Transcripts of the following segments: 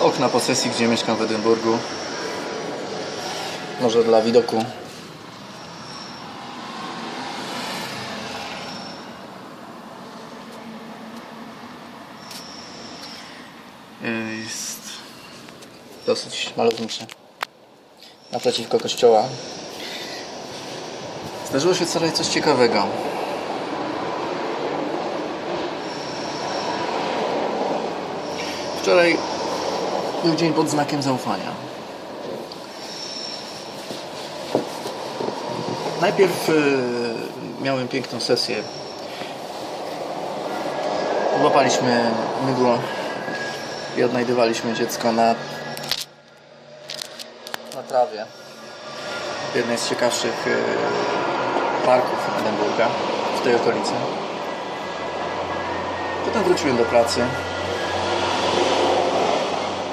okna posesji, gdzie mieszkam w Edynburgu. Może dla widoku. Yy, Jest dosyć malowniczy. Naprzeciwko kościoła. Zdarzyło się wczoraj coś ciekawego. Wczoraj był dzień pod znakiem zaufania. Najpierw y, miałem piękną sesję. Łapaliśmy mydło i odnajdywaliśmy dziecko na, na trawie w jednej z ciekawszych y, parków Edynburga, w tej okolicy. Potem wróciłem do pracy.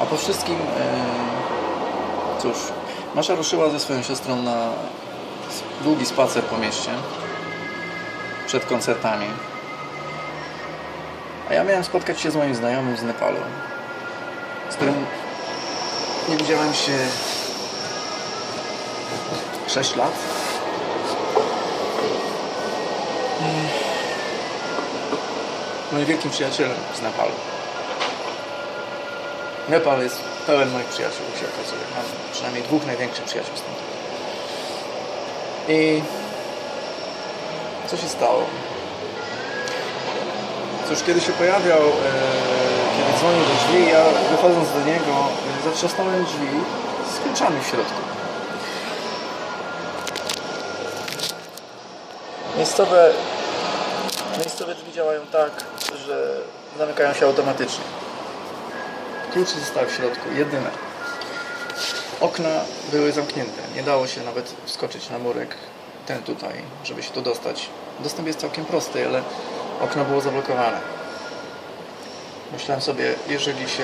A po wszystkim, e, cóż, Masza ruszyła ze swoją siostrą na długi spacer po mieście przed koncertami. A ja miałem spotkać się z moim znajomym z Nepalu, z którym nie widziałem się 6 lat. Moim wielkim przyjacielem z Nepalu. Nepal jest pełen moich przyjaciół, się okazuje. Mam przynajmniej dwóch największych przyjaciół stąd. I co się stało? Cóż, kiedy się pojawiał, e, kiedy dzwonił do drzwi, ja wychodząc do niego, zatrzasnąłem drzwi z kluczami w środku. Miejscowe, miejscowe drzwi działają tak, że zamykają się automatycznie. Klucze zostały w środku, jedyne. Okna były zamknięte. Nie dało się nawet wskoczyć na murek, ten tutaj, żeby się tu dostać. Dostęp jest całkiem prosty, ale okno było zablokowane. Myślałem sobie, jeżeli się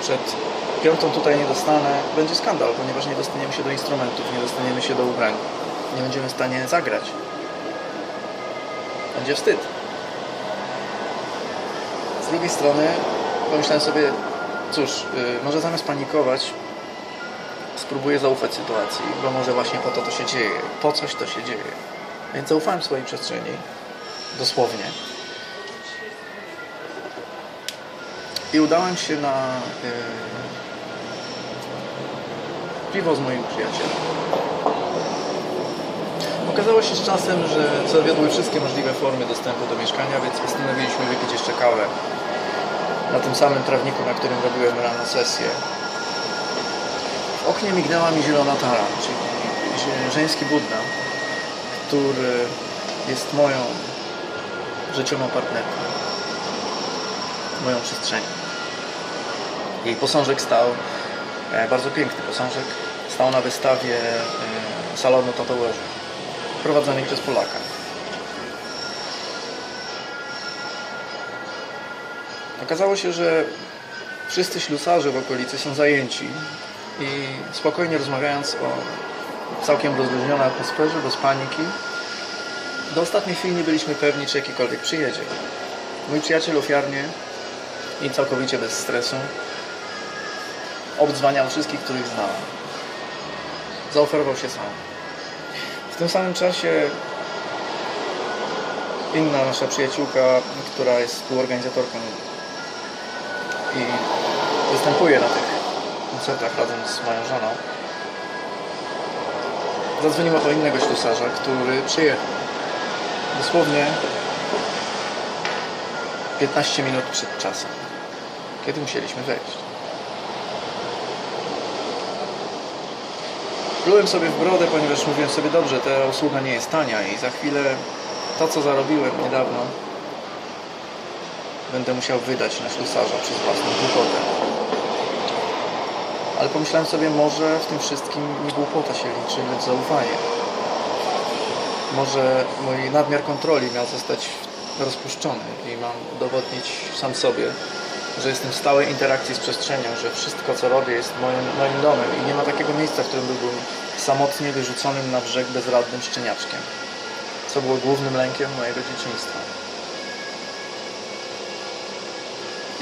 przed piątą tutaj nie dostanę, będzie skandal, ponieważ nie dostaniemy się do instrumentów, nie dostaniemy się do ubrań. Nie będziemy w stanie zagrać. Będzie wstyd. Z drugiej strony pomyślałem sobie, cóż, yy, może zamiast panikować, spróbuję zaufać sytuacji, bo może właśnie po to to się dzieje, po coś to się dzieje. Więc zaufałem swojej przestrzeni, dosłownie. I udałem się na yy, piwo z moim przyjacielem. Okazało się z czasem, że zawiodły wszystkie możliwe formy dostępu do mieszkania, więc postanowiliśmy wypić jeszcze kawę na tym samym trawniku, na którym robiłem rano sesję. W oknie mignęła mi zielona tara, czyli żeński Buddha, który jest moją życiową partnerką, moją przestrzenią. Jej posążek stał, e, bardzo piękny posążek, stał na wystawie e, salonu tatuażu prowadzonej przez Polaka. Okazało się, że wszyscy ślusarze w okolicy są zajęci i spokojnie rozmawiając o całkiem rozluźnionej atmosferze, bez paniki, do ostatniej chwili nie byliśmy pewni, czy jakikolwiek przyjedzie. Mój przyjaciel ofiarnie i całkowicie bez stresu obdzwaniał wszystkich, których znał. Zaoferował się sam. W tym samym czasie inna nasza przyjaciółka, która jest współorganizatorką i występuje na tych koncertach razem z moją żoną, zadzwoniła do innego ślusarza, który przyjechał. Dosłownie 15 minut przed czasem, kiedy musieliśmy wejść. Plułem sobie w brodę, ponieważ mówiłem sobie dobrze, ta usługa nie jest tania i za chwilę to, co zarobiłem niedawno, będę musiał wydać na ślusarza przez własną głupotę. Ale pomyślałem sobie, może w tym wszystkim nie głupota się liczy, lecz zaufanie. Może mój nadmiar kontroli miał zostać rozpuszczony i mam udowodnić sam sobie, że jestem w stałej interakcji z przestrzenią, że wszystko co robię jest moim, moim domem i nie ma takiego miejsca, w którym byłbym samotnie wyrzuconym na brzeg bezradnym szczeniaczkiem, co było głównym lękiem mojego dzieciństwa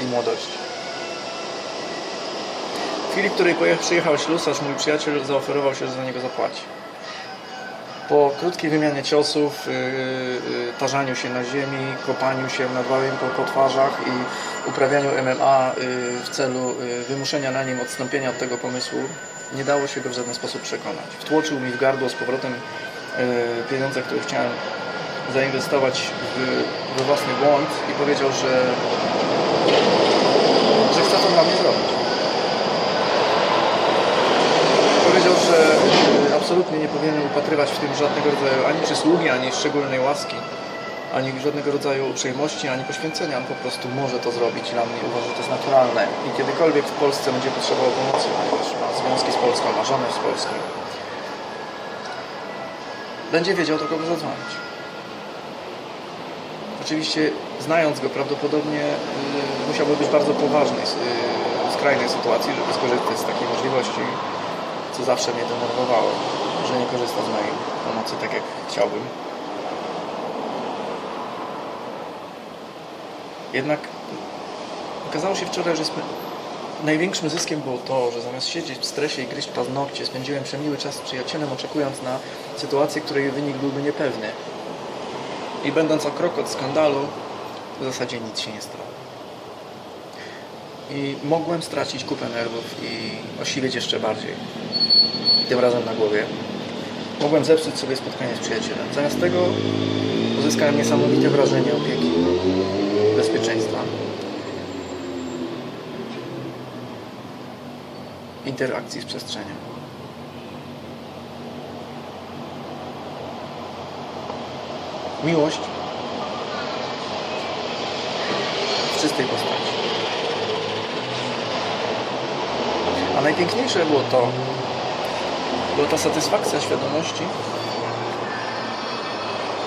i młodości. W chwili, w której przyjechał ślusarz, mój przyjaciel zaoferował się, że za niego zapłaci. Po krótkiej wymianie ciosów, yy, yy, tarzaniu się na ziemi, kopaniu się nawzajem po, po twarzach i uprawianiu MMA w celu wymuszenia na nim odstąpienia od tego pomysłu, nie dało się go w żaden sposób przekonać. Wtłoczył mi w gardło z powrotem pieniądze, które chciałem zainwestować w, we własny błąd i powiedział, że, że chce to dla mnie zrobić. Powiedział, że y, absolutnie nie powinienem upatrywać w tym żadnego rodzaju ani przysługi, ani szczególnej łaski, ani żadnego rodzaju uprzejmości, ani poświęcenia. On po prostu może to zrobić dla mnie uważa, że to jest naturalne. I kiedykolwiek w Polsce będzie potrzebował pomocy, ponieważ ma związki z Polską, ma żonę z Polską, będzie wiedział do kogo zadzwonić. Oczywiście, znając go, prawdopodobnie y, musiałby być bardzo poważnej, y, skrajnej sytuacji, żeby skorzystać z takiej możliwości, co zawsze mnie denerwowało, że nie korzysta z mojej pomocy tak jak chciałbym. Jednak okazało się wczoraj, że największym zyskiem było to, że zamiast siedzieć w stresie i gryźć paznokcie, spędziłem przemiły czas z przyjacielem, oczekując na sytuację, której wynik byłby niepewny. I będąc o krok od skandalu, w zasadzie nic się nie stało. I mogłem stracić kupę nerwów i osiwieć jeszcze bardziej. Tym razem na głowie. Mogłem zepsuć sobie spotkanie z przyjacielem. Zamiast tego uzyskałem niesamowite wrażenie opieki, bezpieczeństwa, interakcji z przestrzenią. Miłość w czystej postaci. A najpiękniejsze było to, była ta satysfakcja świadomości,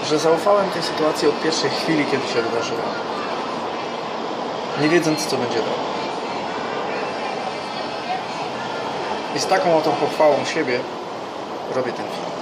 że zaufałem tej sytuacji od pierwszej chwili, kiedy się wydarzyła. Nie wiedząc, co będzie dalej. I z taką oto pochwałą siebie robię ten film.